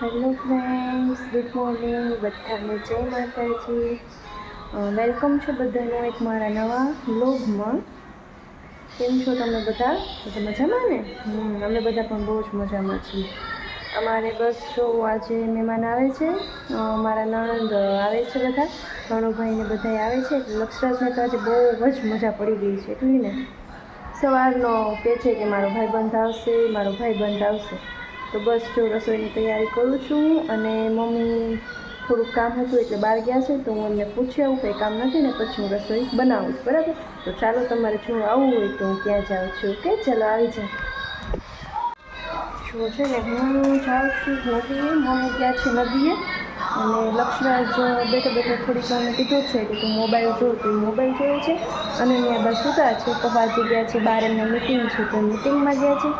Hello friends good morning બધાને જય માતાજી. વેલકમ છે બધાનો એક મારા નવા વ્લોગમાં કેમ છો તમે બધા? બધા મજામાં ને? અમે બધા પણ બહુ જ મજામાં છીએ. અમારે બસ જો આજે મહેમાન આવે છે. મારા નણંદ આવે છે બધા. ભાણુભાઈને બધા આવે છે. લક્ષરાજને તો આજે બહુ જ મજા પડી ગઈ છે, એટલી ને? સવારનો કહે છે કે મારો ભાઈબંધ આવશે, મારો ભાઈબંધ આવશે. તો બસ જો રસોઈની તૈયારી કરું છું અને મમ્મી થોડુંક કામ હતું એટલે બહાર ગયા છે તો હું એમને પૂછી આવું કંઈ કામ નથી ને પછી હું રસોઈ બનાવું છું, બરાબર? તો ચાલો તમારે જો આવવું હોય તો હું ક્યાં જાઉં છું, ઓકે? ચાલો આવી જાઉં જો છે ને, હું જાઉં છું નદીએ, મમ્મી ગયા છે નદીએ. અને લક્ષ્મરાજ બેઠે બેઠે થોડીક વાર મેં કીધું છે કે તું મોબાઈલ જો, તો મોબાઈલ જોયો છે? અને ત્યાં બસ સુતા છે પપ્પાજી ગયા છે બહાર એમને મિટિંગ છે, તો મિટિંગમાં ગયા છે.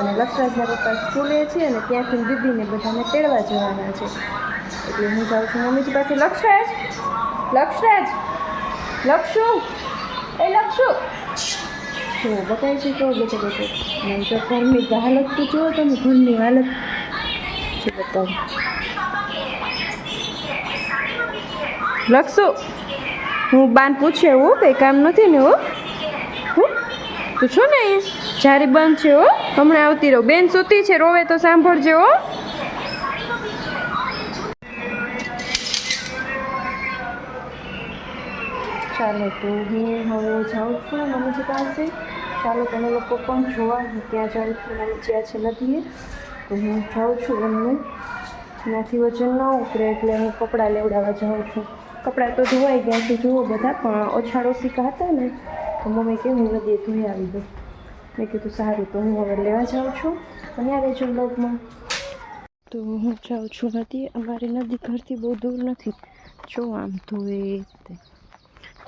અને લક્ષરાજના પપ્પા સ્કૂલે છે અને ત્યાંથી દીદીને બધાને તેડવા જવાના છે. એટલે હું જાઉં છું મમ્મીજી પાસે. લક્ષરાજ લક્ષરાજ લક્ષુ એ લક્ષુ જો બતાય છે તો બેઠો બેઠો? અને જો ઘરની હાલત તો જુઓ તમે, ઘરની હાલત. છે બતાવું? લક્ષુ હું બાન પૂછે, હું, કંઈ કામ નથી ને, હો? હું? તું છો ને અહીંયા જારી બંધ છે, હો? હમણાં આવતી રહો. બેન સૂતી છે, રોવે તો સાંભળજે, હો? ચાલો તો હું હવે જાઉં છું મમ્મીજી પાસે. ચાલો, તમે લોકો પણ જોવા, હું ત્યાં જાઉં છું મમ્મીજી આ છે નદીએ. તો હું જાઉં છું એમનું. ત્યાંથી વજન ન ઉતરે એટલે હું કપડાં લેવડાવવા જાઉં છું. કપડાં તો ધોવાઈ ગયા છે. જુઓ બધા, પણ ઓછાળો શીખા હતા ને, તો મમ્મી કે, હું નદીએ ધોઈ આવી દઉં મેં કીધું, સારું, તો હું હવે લેવા જાઉં છું. અને આવે છું બ્લોગમાં તો હું જાઉં છું નદી અમારી નદી ઘરથી બહુ દૂર નથી. જો આમ ધોઈ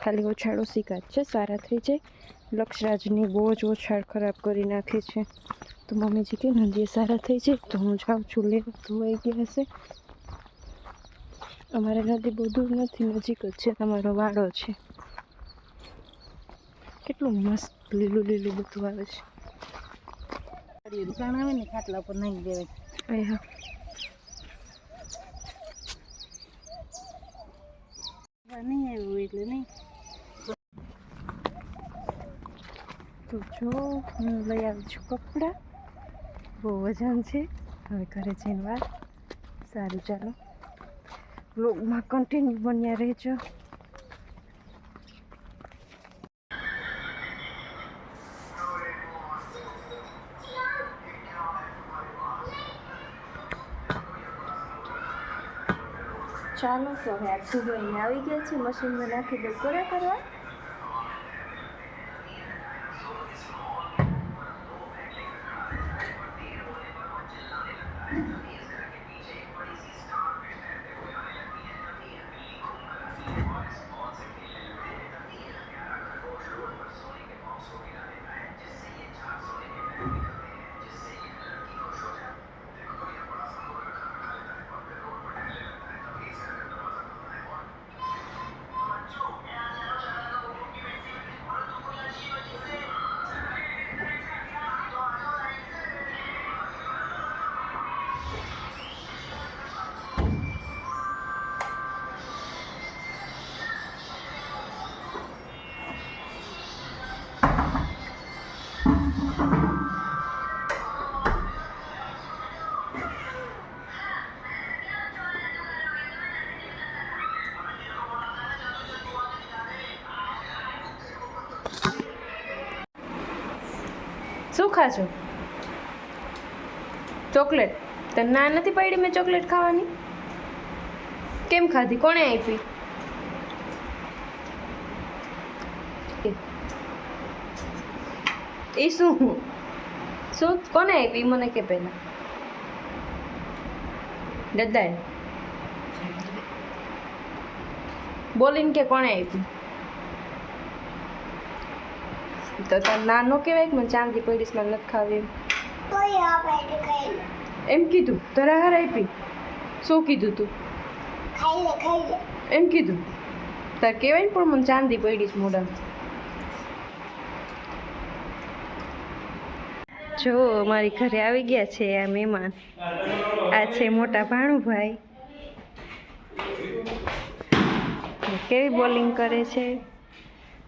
ખાલી ઓછાળો જ છે, સારા થઈ જાય. લક્ષરાજની બહુ જ ઓછાળ ખરાબ કરી નાખી છે. તો મમ્મીજી કે, નદીએ સારા થઈ જાય, તો હું જાઉં છું લેવા ધોવાઈ ગયા હશે અમારે નદી બહુ દૂર નથી નજીક જ છે તમારો વાડો છે. કેટલું મસ્ત લીલું લીલું બધું આવે છે. દુકાન આવે ને ખાટલા પર નાખી દેવાય. નહીં આવ્યું એટલે નહીં. તો જો હું લઈ આવી છું કપડાં. બહુ વજન છે. હવે ઘરે જઈને વાત. સારું ચાલો. બ્લોગમાં કન્ટિન્યુ બન્યા રહેજો. ચાલો તો હવે આ ધોઈને આવી ગયા છે. મશીનમાં નાખી દઉં કોરા કરવા? શું ખાશો? ચોકલેટ. તને ના નથી પડી મેં ચોકલેટ ખાવાની? કેમ ખાધી? કોણે આપી? એ શું? શું? કોને આપી? મને કે પહેલાં. દદ્દાએ બોલીને કે કોણે આપી? તો તને ના નો કહેવાય કે મને ચાંદી પડીશ મને નથી ખાવી એમ. કીધું તરા હાર આપી? શું કીધું તું? એમ કીધું? તાર કહેવાય ને પણ મને ચાંદી પડીશ મોઢામાં. જો અમારી ઘરે આવી ગયા છે આ મહેમાન. આ છે મોટા ભાણુભાઈ. કેવી બોલિંગ કરે છે?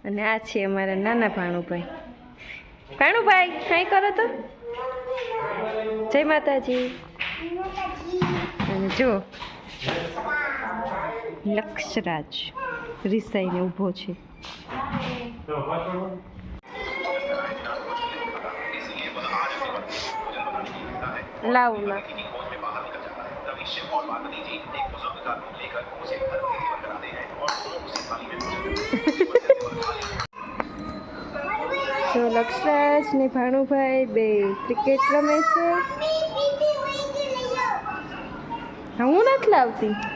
અને આ છે અમારા નાના ભાણુભાઈ. ભાણુભાઈ, કાંઈ કરો તો? જય માતાજી. અને જો લક્ષરાજ રિસાઈને ઊભો છે. લાવ જો લક્ષરાજ ને ભાણુભાઈ બે ક્રિકેટ રમે છે. હું નથી લાવતી.